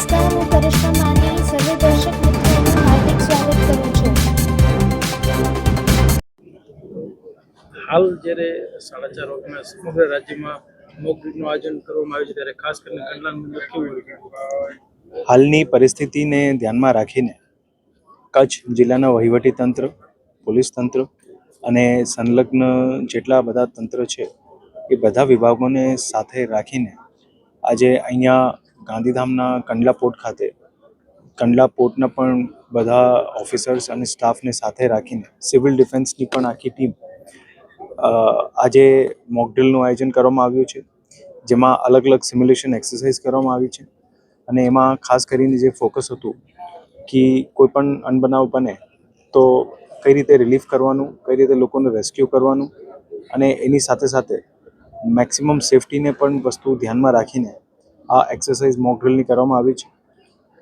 નમસ્કાર હું કરિશ્મા માની સર્વે દર્શક મિત્રોનું હાર્દિક સ્વાગત કરું છું. હાલ જ્યારે સાડા ચાર વાગ્યાના સમગ્ર રાજ્યમાં મોક ડ્રીલનું આયોજન કરવામાં આવ્યું છે ત્યારે ખાસ કરીને કંડલાનું હાલની પરિસ્થિતિને ધ્યાનમાં રાખીને કચ્છ જિલ્લાના વહીવટી તંત્ર પોલીસ તંત્ર અને સંલગ્ન જેટલા બધા તંત્ર છે એ બધા વિભાગોને સાથે રાખીને આજે અહીંયા ગાંધીધામના કંડલા પોર્ટ ખાતે કંડલા પોર્ટના પણ બધા ઓફિસર્સ અને સ્ટાફને સાથે રાખીને સિવિલ ડિફેન્સની પણ આખી ટીમ આજે મોકડ્રીલનું આયોજન કરવામાં આવ્યું છે. જેમાં અલગ અલગ સિમ્યુલેશન એક્સરસાઇઝ કરવામાં આવી છે. અને એમાં ખાસ કરીને જે ફોકસ હતું કે કોઈ પણ અનબનાવ બને તો કઈ રીતે રિલીફ કરવાનું, કઈ રીતે લોકોનું રેસ્ક્યુ કરવાનું અને એની સાથે સાથે મેક્સિમમ સેફટીને પણ વસ્તુ ધ્યાનમાં રાખીને આ એક્સરસાઇઝ મોકડ્રિલની કરવામાં આવી છે.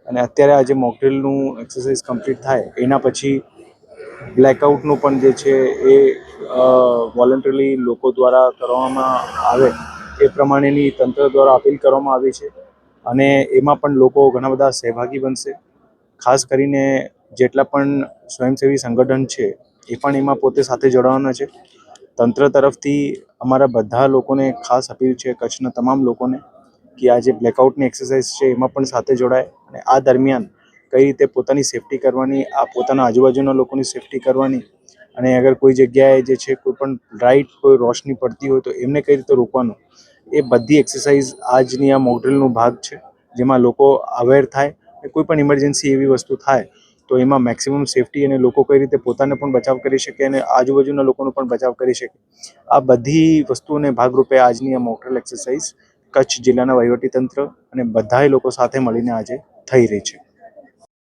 અને અત્યારે આ જે મોકડ્રિલનું એક્સરસાઇઝ કમ્પ્લીટ થાય, એના પછી બ્લેકઆઉટનું પણ જે છે એ વોલન્ટરી લોકો દ્વારા કરવામાં આવે, એ પ્રમાણેની તંત્ર દ્વારા અપીલ કરવામાં આવી છે. અને એમાં પણ લોકો ઘણા બધા સહભાગી બનશે. ખાસ કરીને જેટલા પણ સ્વયંસેવી સંગઠન છે, એ પણ એમાં પોતે સાથે જોડાવાના છે. તંત્ર તરફથી અમારા બધા લોકોને ખાસ અપીલ છે, કચ્છના તમામ લોકોને કે આ જે બ્લેકઆઉટની એક્સરસાઇઝ છે એમાં પણ સાથે જોડાય અને આ દરમિયાન કઈ રીતે પોતાની સેફટી કરવાની, આ પોતાના આજુબાજુના લોકોની સેફટી કરવાની અને અગર કોઈ જગ્યાએ જે છે કોઈ પણ બ્રાઇટ કોઈ રોશની પડતી હોય તો એમને કઈ રીતે રોકવાનું, એ બધી એક્સરસાઇઝ આજની આ મોકડ્રીલનો ભાગ છે, જેમાં લોકો અવેર થાય કોઈ પણ ઇમરજન્સી એવી વસ્તુ થાય તો એમાં મેક્સિમમ સેફટી અને લોકો કઈ રીતે પોતાને પણ બચાવ કરી શકે અને આજુબાજુના લોકોનો પણ બચાવ કરી શકે. આ બધી વસ્તુઓને ભાગરૂપે આજની આ મોકડ્રીલ એક્સરસાઇઝ કચ્છ જિલ્લાના વહીવટીતંત્ર અને બધાય લોકો સાથે મળીને આજે થઈ રહી છે.